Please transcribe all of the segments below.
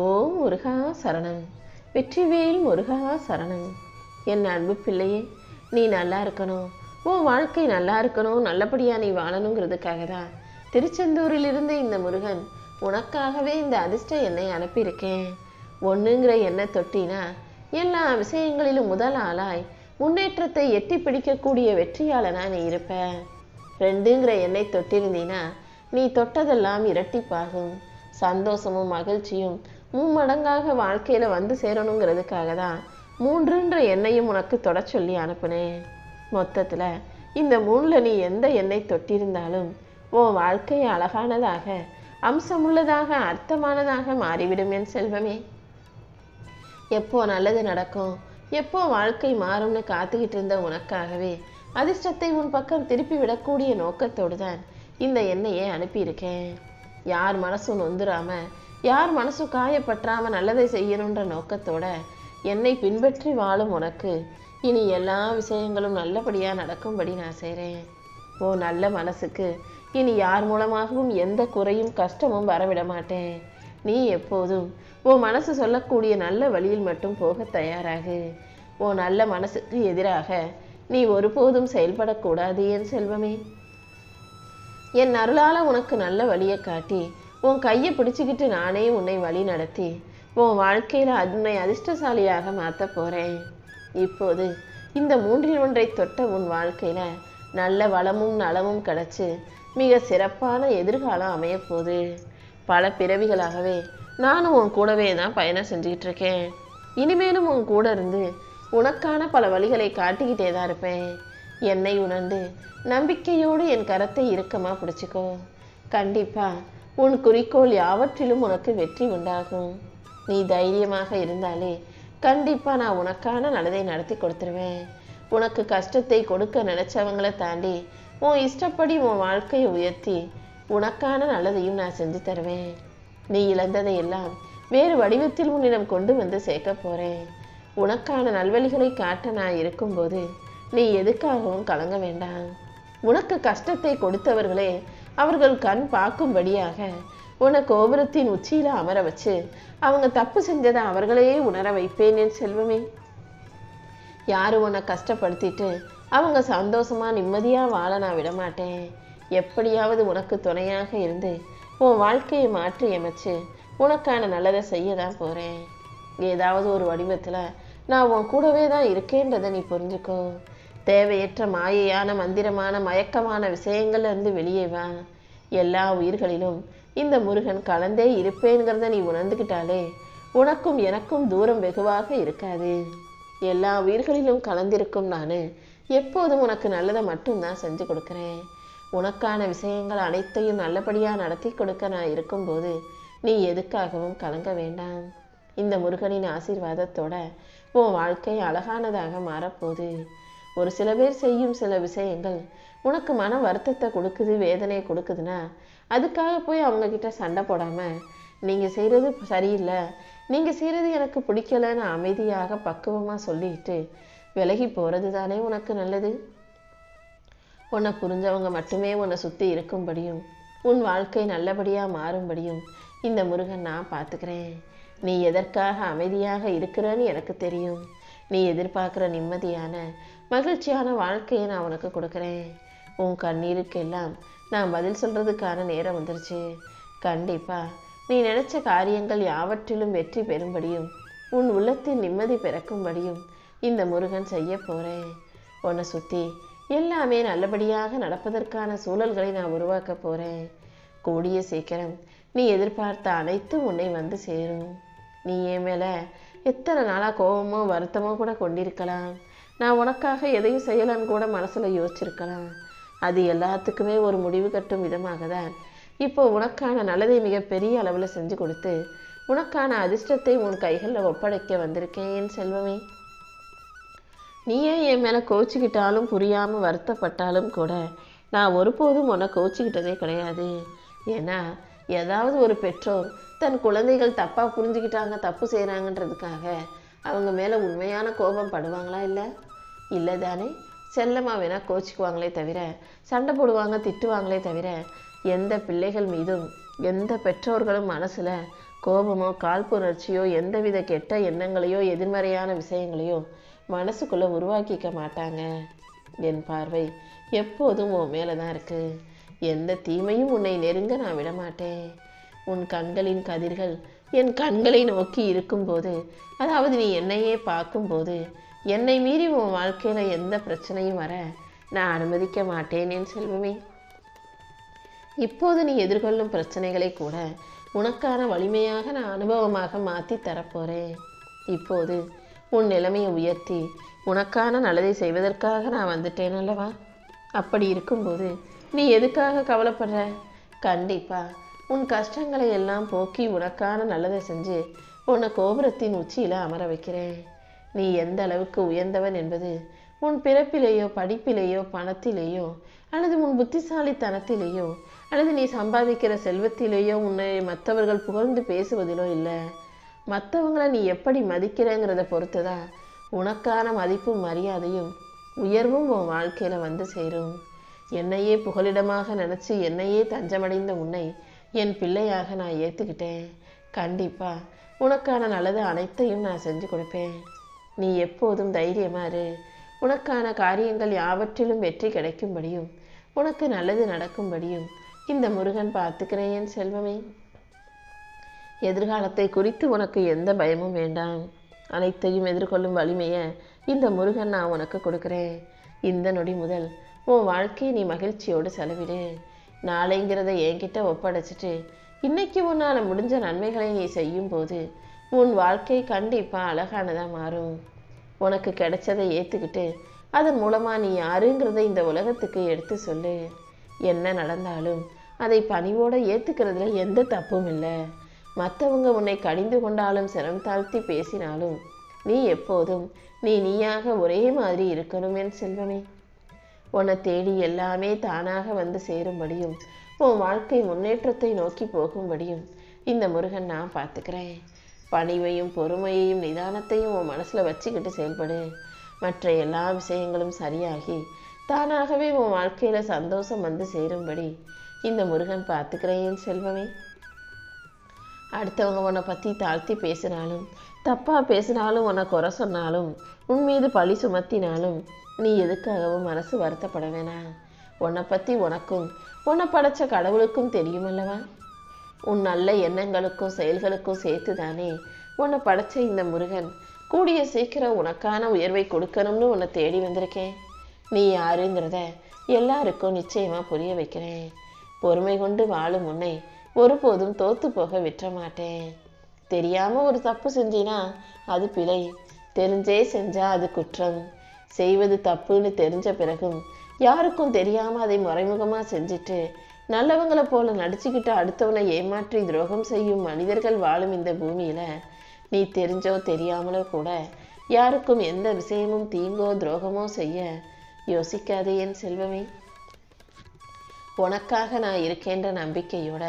ஓம் முருகா சரணம். வெற்றிவேல் முருகா சரணம். என் அன்பு பிள்ளையே நீ நல்லா இருக்கணும். உன் வாழ்க்கை நல்லா இருக்கணும். நல்லபடியா நீ வாழணுங்கிறதுக்காக தான் திருச்செந்தூரிலிருந்து இந்த முருகன் உனக்காகவே இந்த அதிர்ஷ்ட என்னை அனுப்பியிருக்கேன். ஒன்றுங்கிற எண்ணெய் தொட்டினா எல்லா விஷயங்களிலும் முதல் ஆளாய் முன்னேற்றத்தை எட்டி பிடிக்கக்கூடிய வெற்றியாளனாக நீ இருப்ப. ரெண்டுங்கிற எண்ணெய் தொட்டிருந்தீனா நீ தொட்டதெல்லாம் இரட்டிப்பாகும். சந்தோஷமும் மகிழ்ச்சியும் மும்மடங்காக வாழ்க்கையில வந்து சேரணுங்கிறதுக்காக தான் மூன்றுன்ற எண்ணெயும் உனக்கு தொட சொல்லி அனுப்புனேன். மொத்தத்துல இந்த மூணில் நீ எந்த எண்ணெய் தொட்டிருந்தாலும் உன் வாழ்க்கை அழகானதாக அம்சமுள்ளதாக அர்த்தமானதாக மாறிவிடும் என் செல்வமே. எப்போ நல்லது நடக்கும் எப்போ வாழ்க்கை மாறும்னு காத்துக்கிட்டு இருந்த உனக்காகவே அதிர்ஷ்டத்தை உன் பக்கம் திருப்பி விடக்கூடிய நோக்கத்தோடு தான் இந்த எண்ணெயை அனுப்பியிருக்கேன். யார் மனசும் நொந்துராம யார் மனசு காயப்பற்றாமல் நல்லதை செய்யணுன்ற நோக்கத்தோட என்னை பின்பற்றி வாழும் உனக்கு. இனி எல்லா விஷயங்களும் நல்லபடியாக நடக்கும்படி நான் செய்கிறேன் ஓ நல்ல மனசுக்கு. இனி யார் மூலமாகவும் எந்த குறையும் கஷ்டமும் வரவிட மாட்டேன். நீ எப்போதும் உன் மனசு சொல்லக்கூடிய நல்ல வழியில் மட்டும் போக தயாராகு. உன் நல்ல மனசுக்கு எதிராக நீ ஒருபோதும் செயல்படக்கூடாது என் செல்வமே. என் அருளால உனக்கு நல்ல வழியை காட்டி உன் கையை பிடிச்சிக்கிட்டு நானே உன்னை வழி நடத்தி உன் வாழ்க்கையில் உன்னை அதிர்ஷ்டசாலியாக மாற்ற போகிறேன் இப்போது இந்த மூன்றில் ஒன்றை தொட்ட உன் வாழ்க்கையில் நல்ல வளமும் நலமும் கிடச்சி மிக சிறப்பான எதிர்காலம் அமையப்போகுது பல பிறவிகளாகவே நானும் உன் கூடவே தான் பயணம் செஞ்சுக்கிட்டு இருக்கேன். இனிமேலும் உன் கூட இருந்து உனக்கான பல வழிகளை காட்டிக்கிட்டே தான் இருப்பேன். என்னை உணர்ந்து நம்பிக்கையோடு என் கரத்தை இறுக்கமாக பிடிச்சிக்கோ. கண்டிப்பாக உன் குறிக்கோள் யாவற்றிலும் உனக்கு வெற்றி உண்டாகும். நீ தைரியமாக இருந்தாலே கண்டிப்பாக நான் உனக்கான நல்லதை நடத்தி கொடுத்துருவேன். உனக்கு கஷ்டத்தை கொடுக்க நினச்சவங்களை தாண்டி உன் இஷ்டப்படி உன் வாழ்க்கையை உயர்த்தி உனக்கான நல்லதையும் நான் செஞ்சு தருவேன். நீ இழந்ததை எல்லாம் வேறு வடிவத்தில் உன்னிடம் கொண்டு வந்து சேர்க்க போகிறேன் உனக்கான நல்வழிகளை காட்ட நான் இருக்கும்போது நீ எதுக்காகவும் கலங்க வேண்டாம். உனக்கு கஷ்டத்தை கொடுத்தவர்களே அவர்கள் கண் பார்க்கும்படியாக உன கோபுரத்தின் உச்சியில் அமர வச்சு அவங்க தப்பு செஞ்சதை அவர்களையே உணர வைப்பேன் என் செல்வமே. யாரு உன்னை கஷ்டப்படுத்திட்டு அவங்க சந்தோஷமா நிம்மதியாக வாழ நான் விட மாட்டேன் எப்படியாவது உனக்கு துணையாக இருந்து உன் வாழ்க்கையை மாற்றி அமைச்சு உனக்கான நல்லதை செய்ய தான் போகிறேன் ஏதாவது ஒரு வடிவத்தில் நான் உன் கூடவே தான் இருக்கேன்றதை நீ புரிஞ்சுக்கோ. தேவையற்ற மாயையான மந்திரமான மயக்கமான விஷயங்கள்லேருந்து வெளியே வா. எல்லா உயிர்களிலும் இந்த முருகன் கலந்தே இருப்பேங்கிறத நீ உணர்ந்துக்கிட்டாலே உனக்கும் எனக்கும் தூரம் வெகுவாக இருக்காது. எல்லா உயிர்களிலும் கலந்திருக்கும் நான் எப்போதும் உனக்கு நல்லதை மட்டும்தான் செஞ்சு கொடுக்குறேன். உனக்கான விஷயங்கள் அனைத்தையும் நல்லபடியாக நடத்தி கொடுக்க நான் இருக்கும்போது நீ எதுக்காகவும் கலங்க வேண்டாம். இந்த முருகனின் ஆசீர்வாதத்தோட உன் வாழ்க்கை அழகானதாக மாறப்போகுது. ஒரு சில பேர் செய்யும் சில விஷயங்கள் உனக்கு மன வருத்தத்தை கொடுக்குது வேதனையை கொடுக்குதுன்னா அதுக்காக போய் அவங்க கிட்ட சண்டை போடாம நீங்க செய்யறது சரியில்லை. நீங்க செய்யறது எனக்கு பிடிக்கலன்னு அமைதியாக பக்குவமா சொல்லிட்டு விலகி போறது தானே உனக்கு நல்லது? உன்னை புரிஞ்சவங்க மட்டுமே உன்னை சுத்தி இருக்கும்படியும் உன் வாழ்க்கை நல்லபடியா மாறும்படியும் இந்த முருகன் நான் பார்த்துக்கிறேன். நீ எதற்காக அமைதியாக இருக்கிறன்னு எனக்கு தெரியும். நீ எதிர்பார்க்குற நிம்மதியான மகிழ்ச்சியான வாழ்க்கையை நான் உனக்கு கொடுக்குறேன். உன் கண்ணீருக்கெல்லாம் நான் பதில் சொல்கிறதுக்கான நேரம் வந்துருச்சு. கண்டிப்பா நீ நினச்ச காரியங்கள் யாவற்றிலும் வெற்றி பெறும்படியும் உன் உள்ளத்தில் நிம்மதி பிறக்கும்படியும் இந்த முருகன் செய்ய போகிறேன் உன்னை சுத்தி எல்லாமே நல்லபடியாக நடப்பதற்கான சூழல்களை நான் உருவாக்க போகிறேன் கூடிய சீக்கிரம் நீ எதிர்பார்த்த அனைத்தும் உன்னை வந்து சேரும். நீ என் மேலே எத்தனை நாளாக கோபமோ வருத்தமோ கூட கொண்டிருக்கலாம். நான் உனக்காக எதையும் செய்யலான்னு கூட மனசில் யோசிச்சிருக்கலாம். அது எல்லாத்துக்குமே ஒரு முடிவு கட்டும் விதமாக தான் இப்போ உனக்கான நல்லதை மிக பெரிய அளவில் செஞ்சு கொடுத்து உனக்கான அதிர்ஷ்டத்தை உன் கைகளில் ஒப்படைக்க வந்திருக்கேன் என் செல்வமே நீயே என் மேலே கோச்சிக்கிட்டாலும் புரியாமல் வருத்தப்பட்டாலும் கூட நான் ஒருபோதும் உன்னை கோச்சிக்கிட்டதே கிடையாது. ஏன்னா ஏதாவது ஒரு பெற்றோர் தன் குழந்தைகள் தப்பாக புரிஞ்சுக்கிட்டாங்க தப்பு செய்கிறாங்கன்றதுக்காக அவங்க மேலே உண்மையான கோபம் படுவாங்களா இல்லை? இல்லை தானே செல்லமாக வேணால் கோச்சிக்குவாங்களே தவிர சண்டை போடுவாங்க திட்டுவாங்களே தவிர எந்த பிள்ளைகள் மீதும் எந்த பெற்றோர்களும் மனசில் கோபமோ காழ்ப்புணர்ச்சியோ எந்தவித கெட்ட எண்ணங்களையோ எதிர்மறையான விஷயங்களையோ மனசுக்குள்ளே உருவாக்கிக்க மாட்டாங்க. என் பார்வை எப்போதும் உன் மேலே தான் இருக்குது எந்த தீமையும் உன்னை நெருங்க நான் விடமாட்டேன். உன் கண்களின் கதிர்கள் என் கண்களை நோக்கி இருக்கும்போது அதாவது நீ என்னையே பார்க்கும்போது என்னை மீறி உன் வாழ்க்கையில் எந்த பிரச்சனையும் வர நான் அனுமதிக்க மாட்டேன் என் செல்வமே. இப்போது நீ எதிர்கொள்ளும் பிரச்சனைகளை கூட உனக்கான வலிமையாக நான் அனுபவமாக மாற்றி தரப்போகிறேன் இப்போது உன் நிலைமையை உயர்த்தி உனக்கான நல்லதை செய்வதற்காக நான் வந்துட்டேன் அல்லவா? அப்படி இருக்கும்போது நீ எதுக்காக கவலைப்படுற? கண்டிப்பா. உன் கஷ்டங்களை எல்லாம் போக்கி உனக்கான நல்லதை செஞ்சு உன்னை கோபுரத்தின் உச்சியில் அமர வைக்கிறேன். நீ எந்த அளவுக்கு உயர்ந்தவன் என்பது உன் பிறப்பிலேயோ படிப்பிலேயோ பணத்திலேயோ அல்லது உன் புத்திசாலித்தனத்திலேயோ அல்லது நீ சம்பாதிக்கிற செல்வத்திலேயோ உன்னை மற்றவர்கள் புகழ்ந்து பேசுவதிலோ இல்லை. மற்றவங்களை நீ எப்படி மதிக்கிறேங்கிறத பொறுத்து தான் உனக்கான மதிப்பும் மரியாதையும் உயர்வும் உன் வாழ்க்கையில் வந்து சேரும். என்னையே புகலிடமாக நினச்சி என்னையே தஞ்சமடைந்த உன்னை என் பிள்ளையாக நான் ஏற்றுக்கிட்டேன் கண்டிப்பா உனக்கான நல்லது அனைத்தையும் நான் செஞ்சு கொடுப்பேன். நீ எப்போதும் தைரியமாறு உனக்கான காரியங்கள் யாவற்றிலும் வெற்றி கிடைக்கும்படியும் உனக்கு நல்லது நடக்கும்படியும் இந்த முருகன் பார்த்துக்கிறேன் என் செல்வமே. எதிர்காலத்தை குறித்து உனக்கு எந்த பயமும் வேண்டாம். அனைத்தையும் எதிர்கொள்ளும் வலிமையை இந்த முருகன் நான் உனக்கு கொடுக்குறேன். இந்த நொடி முதல் உன் வாழ்க்கையை நீ மகிழ்ச்சியோடு செலவிடு. நாளைங்கிறத என்கிட்ட ஒப்படைச்சிட்டு இன்னைக்கு உன்னால் முடிஞ்ச நன்மைகளை நீ செய்யும் போது உன் வாழ்க்கை கண்டிப்பாக அழகானதாக மாறும். உனக்கு கிடைச்சதை ஏற்றுக்கிட்டு அதன் மூலமாக நீ யாருங்கிறத இந்த உலகத்துக்கு எடுத்து சொல்லு. என்ன நடந்தாலும் அதை பணிவோடு ஏற்றுக்கிறதுல எந்த தப்பும் இல்லை. மற்றவங்க உன்னை கடிந்து கொண்டாலும் சிரம் தாழ்த்தி பேசினாலும் நீ எப்போதும் நீ நீயாக ஒரே மாதிரி இருக்கணும் என் செல்வமே. உன்னை தேடி எல்லாமே தானாக வந்து சேரும்படியும் உன் வாழ்க்கை முன்னேற்றத்தை நோக்கி போகும்படியும் இந்த முருகன் நான் பார்த்துக்கிறேன். பணிவையும் பொறுமையையும் நிதானத்தையும் உன் மனசில் வச்சுக்கிட்டு செயல்படு. மற்ற எல்லா விஷயங்களும் சரியாகி தானாகவே உன் வாழ்க்கையில் சந்தோஷம் வந்து சேரும்படி இந்த முருகன் பார்த்துக்கிறேன் செல்வமே. அடுத்தவங்க உன்னை பற்றி தாழ்த்தி பேசினாலும் தப்பாக பேசினாலும் உன்னை குறை சொன்னாலும் உன் மீது பழி சுமத்தினாலும் நீ எதுக்காகவும் மனசு வருத்தப்பட வேணாம். உன்னை பற்றி உனக்கும் உன்னை படைச்ச கடவுளுக்கும் தெரியுமல்லவா? உன் நல்ல எண்ணங்களுக்கும் செயல்களுக்கும் சேர்த்து தானே உன்னை படைச்ச இந்த முருகன் கூடிய சீக்கிரம் உனக்கான உயர்வை கொடுக்கணும்னு உன்னை தேடி வந்திருக்கேன். நீ யாருங்கிறத எல்லாருக்கும் நிச்சயமாக புரிய வைக்கிறேன். பொறுமை கொண்டு வாழும் உன்னை ஒருபோதும் தோத்து போக விட்டுற மாட்டேன். தெரியாம ஒரு தப்பு செஞ்சினா அது பிழை. தெரிஞ்சே செஞ்சா அது குற்றம். செய்வது தப்புன்னு தெரிஞ்ச பிறகும் யாருக்கும் தெரியாம அதை மறைமுகமா செஞ்சுட்டு நல்லவங்களை போல நடிச்சுக்கிட்டு அடுத்தவனை ஏமாற்றி துரோகம் செய்யும் மனிதர்கள் வாழும் இந்த பூமியில நீ தெரிஞ்சோ தெரியாமலோ கூட யாருக்கும் எந்த விஷயமும் தீங்கோ துரோகமோ செய்ய யோசிக்காதே என் செல்வமே. உனக்காக நான் இருக்கேன்ற நம்பிக்கையோட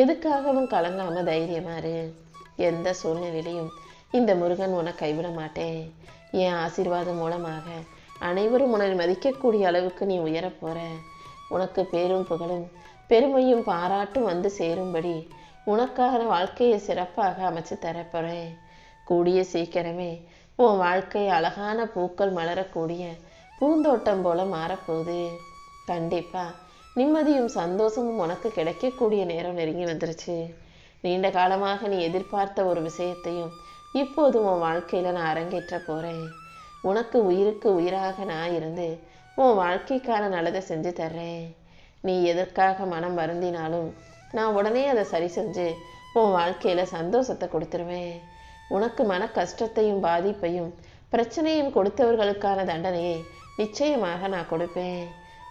எதுக்காகவும் கலங்காம தைரியமாறு எந்த சூழ்நிலையிலையும் இந்த முருகன் உன்னை கைவிட மாட்டேன். என் ஆசீர்வாதம் மூலமாக அனைவரும் உன்னை மதிக்கக்கூடிய அளவுக்கு நீ உயரப் போற. உனக்கு பேரும் புகழும் பெருமையும் பாராட்டும் வந்து சேரும்படி உனக்கான வாழ்க்கையை சிறப்பாக அமைச்சு தரப்போறேன். கூடிய சீக்கிரமே உன் வாழ்க்கை அழகான பூக்கள் மலரக்கூடிய பூந்தோட்டம் போல மாறப்போகுது. கண்டிப்பா நிம்மதியும் சந்தோஷமும் உனக்கு கிடைக்கக்கூடிய நேரம் நெருங்கி வந்துருச்சு. நீண்ட காலமாக நீ எதிர்பார்த்த ஒரு விஷயத்தையும் இப்போது உன் வாழ்க்கையில் நான் அரங்கேற்ற போகிறேன் உனக்கு உயிருக்கு உயிராக நான் இருந்து உன் வாழ்க்கைக்கான நல்லதை செஞ்சு தர்றேன். நீ எதற்காக மனம் வருந்தினாலும் நான் உடனே அதை சரி செஞ்சு உன் வாழ்க்கையில் சந்தோஷத்தை கொடுத்துருவேன். உனக்கு மன கஷ்டத்தையும் பாதிப்பையும் பிரச்சனையும் கொடுத்தவர்களுக்கான தண்டனையை நிச்சயமாக நான் கொடுப்பேன்.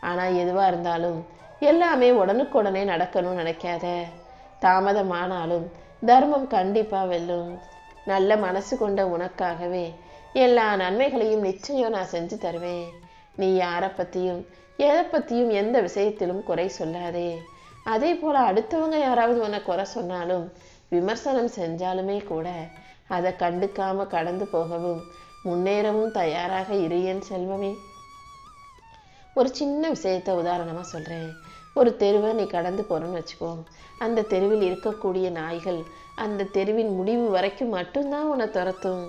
ஆனால் எதுவாக இருந்தாலும் எல்லாமே உடனுக்குடனே நடக்கணும்னு நினைக்காத. தாமதமானாலும் தர்மம் கண்டிப்பாக வெல்லும். நல்ல மனசு கொண்ட உனக்காகவே எல்லா நன்மைகளையும் நிச்சயம் நான் செஞ்சு தருவேன். நீ யாரை பற்றியும் எதை பற்றியும் எந்த விஷயத்திலும் குறை சொல்லாதே. அதே போல் அடுத்தவங்க யாராவது உன்னை குறை சொன்னாலும் விமர்சனம் செஞ்சாலுமே கூட அதை கண்டுக்காமல் கடந்து போகவும் முன்னேறவும் தயாராக இரு என் செல்வமே. ஒரு சின்ன விஷயத்த உதாரணமாக சொல்கிறேன் ஒரு தெருவை நீ கடந்து போகிறன்னு வச்சுக்கோ. அந்த தெருவில் இருக்கக்கூடிய நாய்கள் அந்த தெருவின் முடிவு வரைக்கும் மட்டும்தான் உன்னை துரத்தும்.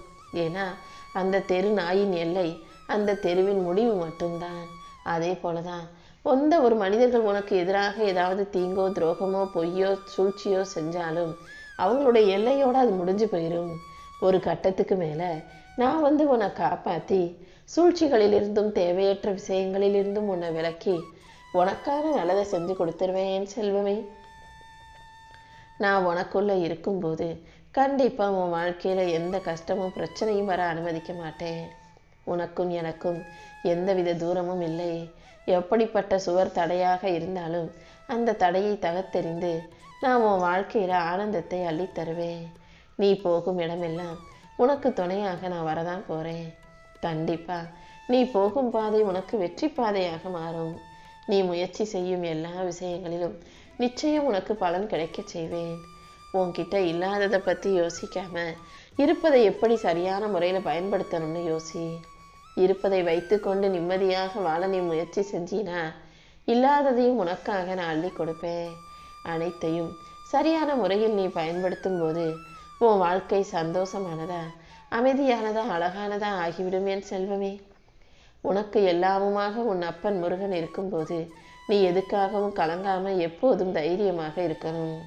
ஏன்னா அந்த தெரு நாயின் எல்லை அந்த தெருவின் முடிவு மட்டும்தான். அதே போலதான் எந்த ஒரு மனிதர்கள் உனக்கு எதிராக ஏதாவது தீங்கோ துரோகமோ பொய்யோ சூழ்ச்சியோ செஞ்சாலும் அவங்களுடைய எல்லையோடு அது முடிஞ்சு போயிடும் ஒரு கட்டத்துக்கு மேலே நான் வந்து உன்னை காப்பாற்றி சூழ்ச்சிகளிலிருந்தும் தேவையற்ற விஷயங்களிலிருந்தும் உன்னை விலக்கி உனக்கான நல்லதை செஞ்சு கொடுத்துருவேன் செல்வமே. நான் உனக்குள்ளே இருக்கும்போது கண்டிப்பாக உன் வாழ்க்கையில் எந்த கஷ்டமும் பிரச்சனையும் வர அனுமதிக்க மாட்டேன். உனக்கும் எனக்கும் எந்தவித தூரமும் இல்லை. எப்படிப்பட்ட சுவர் தடையாக இருந்தாலும் அந்த தடையை தகத்தெறிந்து நான் உன் வாழ்க்கையில் ஆனந்தத்தை அள்ளித்தருவேன். நீ போகும் இடமெல்லாம் உனக்கு துணையாக நான் வரதான் போகிறேன் கண்டிப்பா. நீ போகும் பாதை உனக்கு வெற்றி பாதையாக மாறும். நீ முயற்சி செய்யும் எல்லா விஷயங்களிலும் நிச்சயம் உனக்கு பலன் கிடைக்கச் செய்வேன். உன்கிட்ட இல்லாததை பற்றி யோசிக்காம இருப்பதை எப்படி சரியான முறையில் பயன்படுத்தணும்னு யோசி. இருப்பதை வைத்துக்கொண்டு நிம்மதியாக வாழ நீ முயற்சி செஞ்சினா இல்லாததையும் உனக்காக நான் அள்ளி கொடுப்பேன். அனைத்தையும் சரியான முறையில் நீ பயன்படுத்தும் போது உன் வாழ்க்கை சந்தோஷமானதா? அமைதியானதா அழகானதா ஆகிவிடும் என் செல்வமே. உனக்கு எல்லாமுமாக உன் அப்பன் முருகன் இருக்கும்போது நீ எதுக்காகவும் கலங்காமல் எப்போதும் தைரியமாக இருக்கணும்.